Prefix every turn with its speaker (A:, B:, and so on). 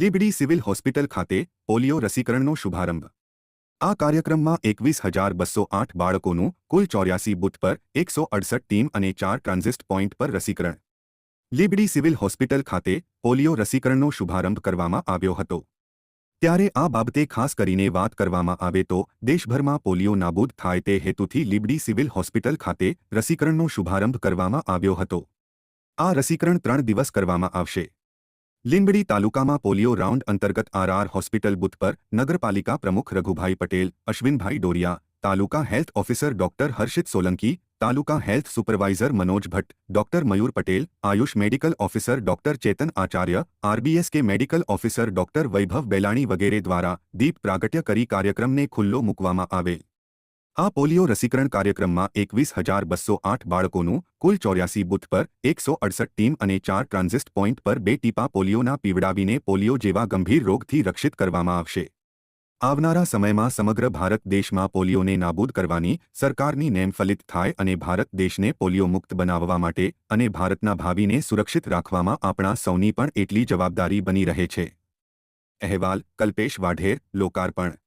A: Limbdi civil hospital ખાતે polio રસીકરણનો શુભારંભ. આ કાર્યક્રમમાં એકવીસ હજાર બસો આઠ બાળકોનું કુલ ચોર્યાસી બુથ પર એકસો અડસઠ ટીમ અને ચાર ટ્રાન્ઝિસ્ટ પોઇન્ટ પર રસીકરણ. લીબડી સિવિલ હોસ્પિટલ ખાતે પોલિયો રસીકરણનો શુભારંભ કરવામાં આવ્યો હતો. ત્યારે આ બાબતે ખાસ કરીને વાત કરવામાં આવે તો દેશભરમાં પોલિયો નાબૂદ થાય તે હેતુથી લીબડી સિવિલ હોસ્પિટલ ખાતે રસીકરણનો શુભારંભ કરવામાં આવ્યો હતો. આ રસીકરણ ત્રણ દિવસ કરવામાં આવશે. લીંબડી તાલુકામાં પોલિયો રાઉન્ડ અંતર્ગત આરઆર હોસ્પિટલ બુથ પર નગરપાલિકા પ્રમુખ Raghubhai Patel Ashwinbhai Doriya taluka health officer doctor Harshit Solanki taluka health supervisor Manoj Bhatt doctor Mayur Patel AYUSH medical officer doctor Chetan Acharya R B S K medical officer doctor Vaibhav Belani વગેરે દ્વારા દીપ પ્રાગટ્ય કરી કાર્યક્રમને ખુલ્લો મૂકવામાં આવેલ આ polio રસીકરણ કાર્યક્રમમાં એકવીસ હજાર બસો આઠ બાળકોનું કુલ ચોર્યાસી બુથ પર એકસો અડસઠ ટીમ અને ચાર ટ્રાન્ઝિસ્ટ પોઈન્ટ પર બે ટીપા પોલિયોના પીવડાવીને પોલિયો જેવા ગંભીર રોગથી રક્ષિત કરવામાં આવશે. આવનારા સમયમાં સમગ્ર ભારત દેશમાં પોલિયોને નાબૂદ કરવાની સરકારની નેમ ફલિત થાય અને ભારત દેશને પોલિયો મુક્ત બનાવવા માટે અને ભારતના ભાવિને સુરક્ષિત રાખવામાં આપણા સૌની પણ એટલી જવાબદારી બની રહે છે. અહેવાલ, કલ્પેશ વાઢેર, લોકાર્પણ.